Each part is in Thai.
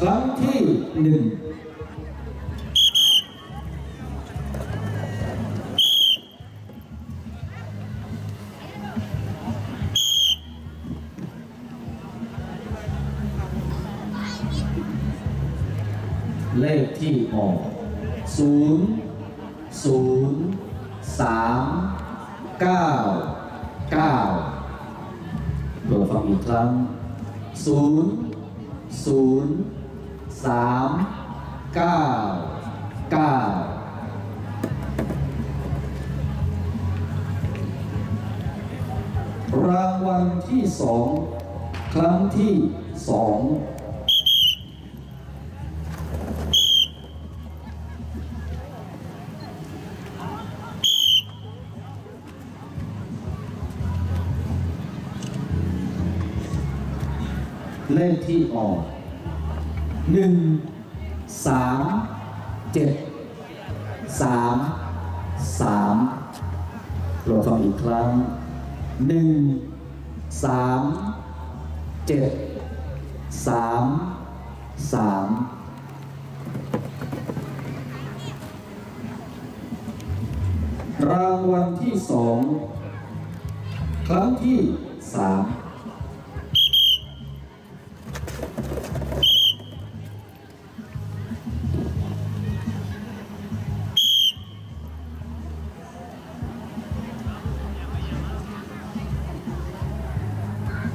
ครั้งที่หนึ่งเลขที่ออกศูนย์ศูนย์สามเก้าเก้าโปรดฟังอีกครั้งศูนย์ศูนย์ สามเก้าเก้ารางวัลที่สองครั้งที่สองเลขที่ออก หนึ่งสามเจ็ดสามสามโปรดฟังอีกครั้งหนึ่งสามเจ็ดสามสามรางวัลที่สองครั้งที่สาม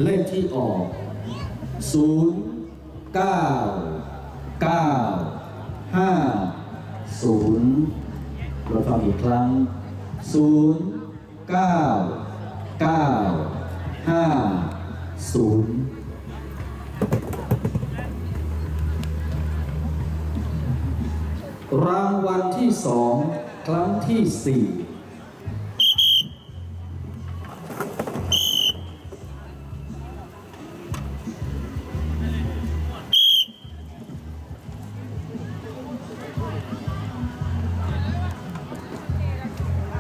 เลขที่ออก 0 9 9 5 0 เราฟังอีกครั้ง 0 9 9 5 0รางวัลที่สองครั้งที่สี่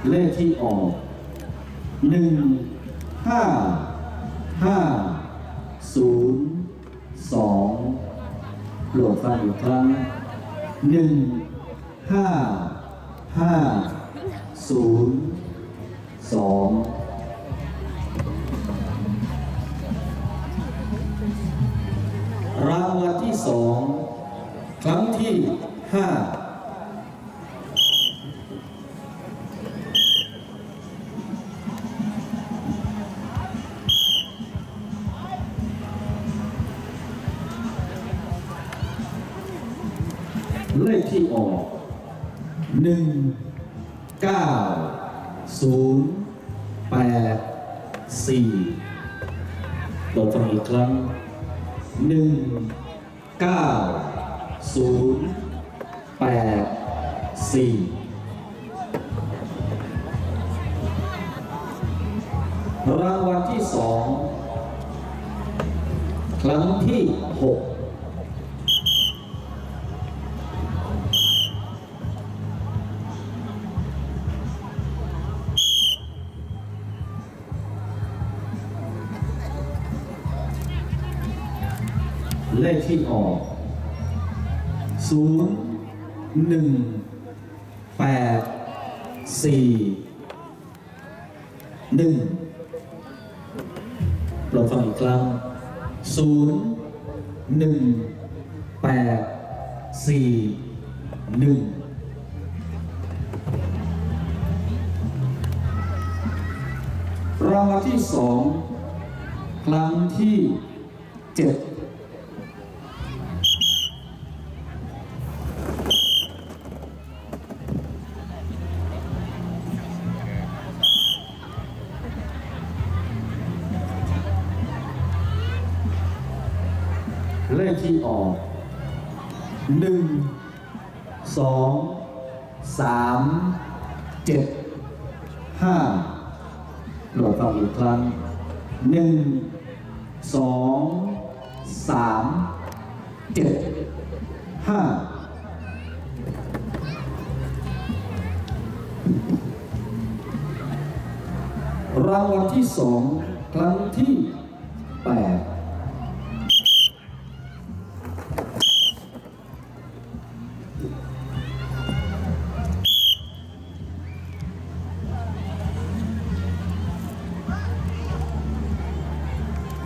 เลขที่ออกหนึ่งห้าห้าศูนย์สองโปรดฟังอีกครั้งหนึ่งห้าห้าศูนย์สองรางวัลที่สองครั้งที่ห้า เลขที่ออกหนึ่งเก้าศูนย์แปดสี่โปรดฟังอีกครั้งหนึ่งเก้าศูนย์แปดสี่รางวัลที่สองครั้งที่หก เลขที่ออกศูนย์หนึ่งแปดสี่หนึ่งโปรดฟังอีกครั้งศูนย์หนึ่งแปดสี่หนึ่งรางวัลที่สองครั้งที่เจ็ด เลขที่ออกหนึ่งสองสามเจ็ดห้าโปรดฟังอีกครั้งหนึ่งสองสามเจ็ดห้ารางวัลที่สองครั้งที่แปด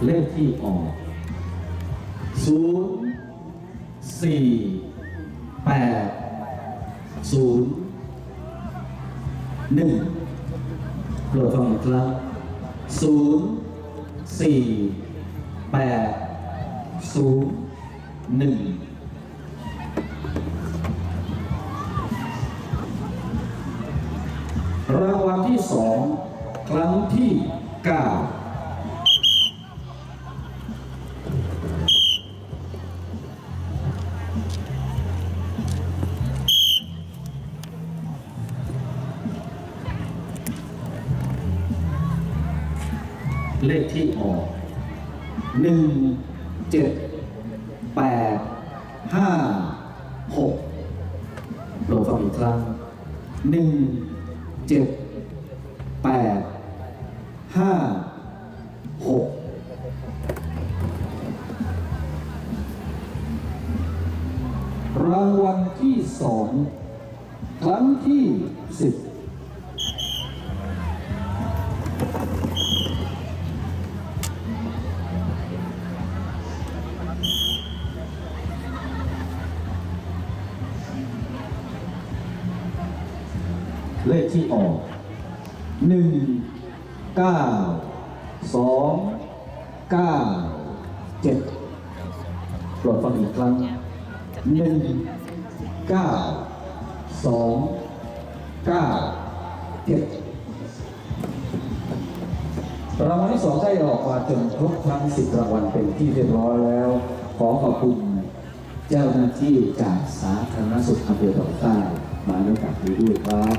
เลขที่ออกศูนย์สี่แปดศูนย์หนึ่งโปรดฟังอีกครั้งศูนย์สี่แปดศูนย์หนึ่งรางวัลที่สองครั้งที่เก้า เลขที่ออกหนึ่งเจ็ดแปดห้าหกโปรดฟังอีกครั้งหนึ่งเจ็ดแปดห้าหกรางวัลที่สองครั้งที่สิบ เลขที่ออกหนึ่งเก้าสองเก้าเจ็ดโปรดฟังอีกครั้งหนึ่งเก้าสองเก้าเจ็ดรางวัลที่สองได้ออกมาจนครบทั้งสิบรางวัลเป็นที่เรียบร้อยแล้ว ขอขอบคุณเจ้าหน้าที่จากสาธารณสุขอำเภอดอกใต้มาในโอกาสนี้ด้วยครับ